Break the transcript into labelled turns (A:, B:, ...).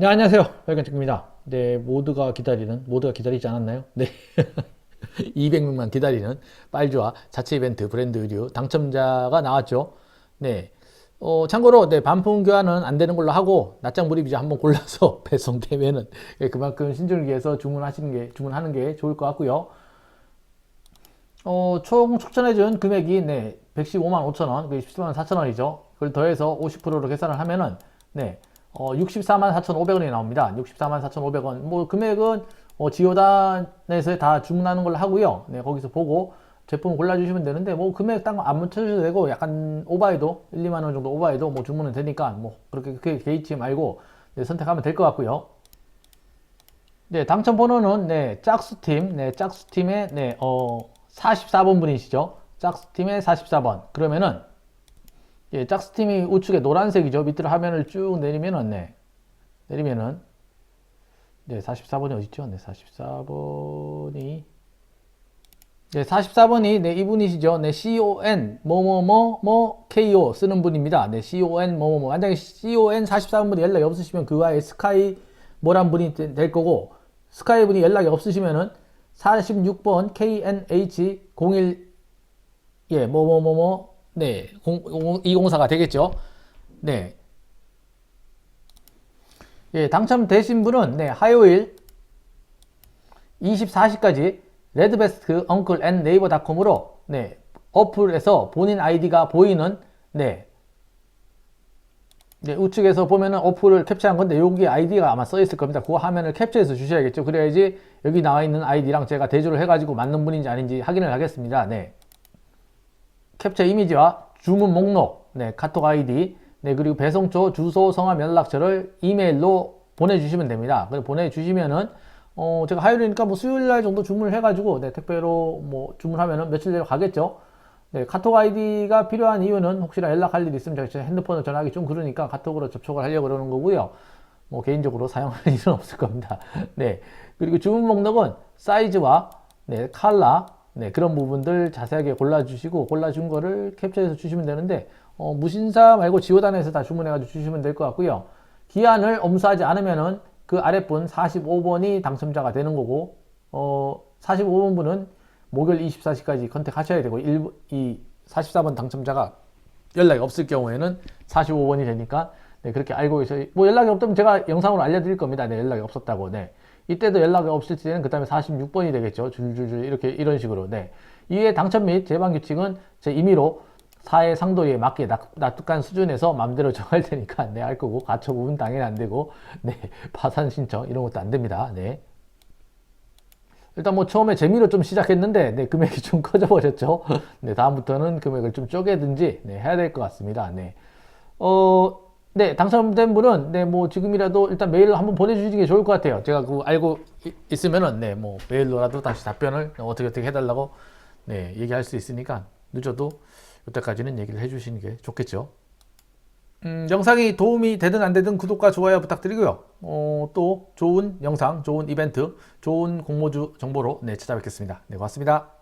A: 네, 안녕하세요. 빨간책입니다. 네, 모두가 기다리는, 모두가 기다리지 않았나요? 네. 200명만 기다리는 빨주와 자체 이벤트 브랜드 의류 당첨자가 나왔죠. 네. 어, 참고로, 네, 반품 교환은 안 되는 걸로 하고, 낱장 무립이자 한번 골라서 배송되면은, 예, 그만큼 신중을 기해서 주문하시는 게, 주문하는 게 좋을 것 같고요. 어, 총 추천해준 금액이, 네, 115만 5천원, 17만 4천원이죠. 그걸 더해서 50%로 계산을 하면은, 네, 어, 64만 4,500원이 나옵니다. 64만 4,500원. 뭐, 금액은, 어, 지오단에서 다 주문하는 걸로 하고요. 네, 거기서 보고 제품 골라주시면 되는데, 뭐, 금액 딱안 맞춰주셔도 되고, 약간 오버해도, 1, 2만 원 정도 오버해도 뭐 주문은 되니까, 뭐, 그렇게, 그렇게 개의치 말고, 네, 선택하면 될 것 같고요. 네, 당첨 번호는, 네, 짝수팀, 네, 짝수팀의, 네, 어, 44번 분이시죠. 짝수팀의 44번. 그러면은, 예, 짝스팀이 우측에 노란색이죠. 밑으로 화면을 쭉 내리면은, 네. 내리면은, 네, 44번이 어딨죠? 네, 44번이, 네, 44번이, 네, 이분이시죠. 네, CON, 뭐뭐뭐, 뭐, KO 쓰는 분입니다. 네, CON, 뭐뭐뭐. 만약에 CON 44번분이 연락이 없으시면 그와의 스카이, 뭐란 분이 되- 될 거고, 스카이 분이 연락이 없으시면은 46번 KNH01, 예, 뭐뭐뭐뭐, 네, 204가 되겠죠. 네. 예, 당첨되신 분은, 네, 화요일 24시까지 레드베스트 엉클 앤 네이버닷컴으로, 네, 어플에서 본인 아이디가 보이는, 네, 네, 우측에서 보면은 어플을 캡처한 건데 여기 아이디가 아마 써 있을 겁니다. 그 화면을 캡처해서 주셔야겠죠. 그래야지 여기 나와 있는 아이디랑 제가 대조를 해가지고 맞는 분인지 아닌지 확인을 하겠습니다. 네. 캡처 이미지와 주문 목록, 네, 카톡 아이디, 네, 그리고 배송처 주소, 성함, 연락처를 이메일로 보내주시면 됩니다. 그래 보내주시면은 어, 제가 화요일이니까 뭐 수요일 날 정도 주문을 해가지고 네, 택배로 뭐 주문하면은 며칠 내로 가겠죠. 네, 카톡 아이디가 필요한 이유는 혹시나 연락할 일 있으면 제가 핸드폰을 전화하기 좀 그러니까 카톡으로 접촉을 하려고 그러는 거고요. 뭐 개인적으로 사용할 일은 없을 겁니다. 네. 그리고 주문 목록은 사이즈와 네, 컬러, 네, 그런 부분들 자세하게 골라주시고 골라준 거를 캡처해서 주시면 되는데 어, 무신사 말고 지오단에서 다 주문해가지고 주시면 될 것 같고요. 기한을 엄수하지 않으면은 그 아랫분 45번이 당첨자가 되는 거고 어, 45번 분은 목요일 24시까지 컨택하셔야 되고 일, 이 44번 당첨자가 연락이 없을 경우에는 45번이 되니까 네, 그렇게 알고 계셔. 뭐 연락이 없다면 제가 영상으로 알려드릴 겁니다. 네, 연락이 없었다고. 네. 이때도 연락이 없을 때는 그 다음에 46번이 되겠죠. 줄줄줄 이렇게 이런 식으로. 네. 이에 당첨 및 재반 규칙은 제 임의로 사회 상도에 맞게 납- 납득한 수준에서 마음대로 정할 테니까 네, 알 거고 가처 부분 당연히 안 되고 네, 파산 신청 이런 것도 안 됩니다. 네. 일단 뭐 처음에 재미로 좀 시작했는데 네, 금액이 좀 커져 버렸죠. 네, 다음부터는 금액을 좀 쪼개든지 네, 해야 될 것 같습니다. 네. 어, 네, 당첨된 분은 네, 뭐 지금이라도 일단 메일로 한번 보내주시는 게 좋을 것 같아요. 제가 그거 알고 이- 있으면은 네, 뭐 메일로라도 다시 답변을 어떻게 어떻게 해달라고 네, 얘기할 수 있으니까 늦어도 이때까지는 얘기를 해주시는 게 좋겠죠. 음, 영상이 도움이 되든 안 되든 구독과 좋아요 부탁드리고요. 어, 또 좋은 영상, 좋은 이벤트, 좋은 공모주 정보로 네, 찾아뵙겠습니다. 네, 고맙습니다.